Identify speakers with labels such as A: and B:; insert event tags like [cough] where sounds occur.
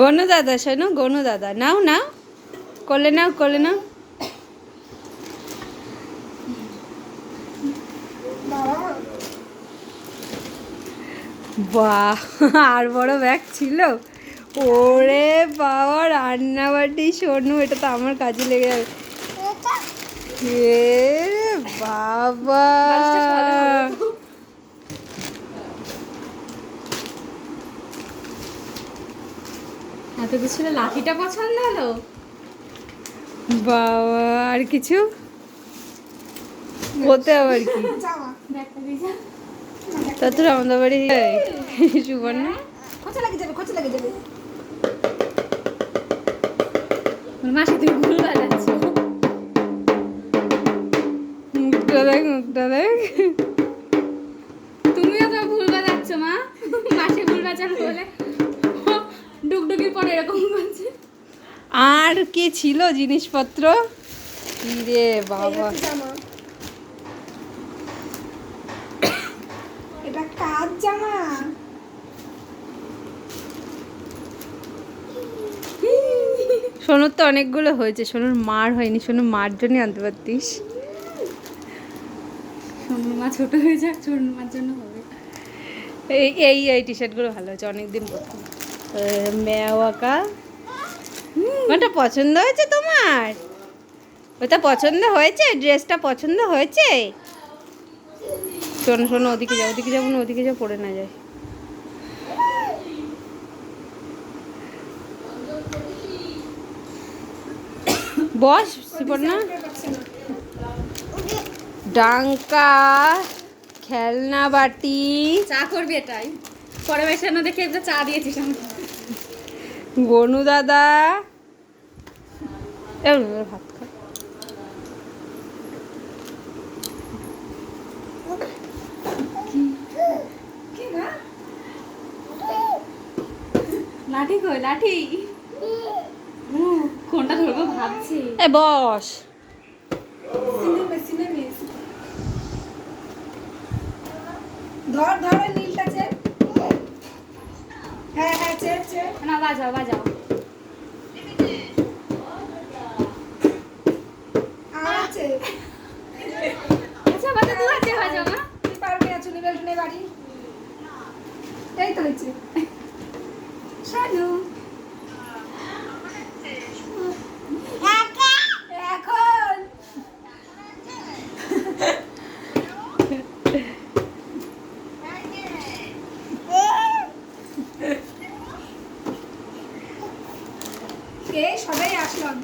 A: গনু দাদা শোনো গনু দাদা। নাও নাও। কলে নাও কলে নাও। বাহ আর বড় ব্যাগ ছিল। ওরে বাবা রান্নাবাটি শোনো এটা তো আমার কাজে লেগে যাবে। বাবা।
B: এত কিছু লাঠিটা পছন্দ হলো?
A: বাবা আর কিছু? বলতে আবার কি? [laughs]
B: দিয়ে যা।
A: আমাদের বাড়ি [laughs] সুবর্ণ।
B: খোঁচা লাগে যাবে খোঁচা লাগে যাবে। মাসে তুমি ভুল বাজাচ্ছ
A: মুখটা দেখ মুখটা দেখ।
B: তুমিও তো ভুল বাজাচ্ছ মা। মাসে ভুল বাজানো বলে। এরকম করছে।
A: আর কি ছিল জিনিসপত্র? রে বাবা।
C: এটা কাজ জামা?
A: সোনুর তো অনেকগুলো হয়েছে সোনুর মার হয়নি সোনুর মার জন্য আনতে পারতিস।
B: সোনু মা ছোট হয়ে যাক সোনু মার জন্য হবে।
A: এই এই টি শার্টগুলো ভালো হয়েছে অনেকদিন পরতাম মেওয়াকা ওটা পছন্দ হয়েছে তোমার? ওটা পছন্দ হয়েছে? ড্রেসটা পছন্দ হয়েছে? শোনো শোনো, ওদিকে যাও, ওদিকে যাব না ওদিকে যাও, পড়ে না যায়। বস, সুপর্ণা। ডাঙ্কা, খেলনা বাটি।
B: চা করবি এটাই। পরে বেসানো দেখে একটা চা দিয়েছিস
A: গনু দাদা। ভাত খা।
B: লাঠি কই লাঠি? কোনটা ধরবো? ভাবছি।
A: এ বস।
C: বেল্ট নেই বাড়ি? এই তো হয়েছে।
B: শানু
C: এই সবাই আসলাম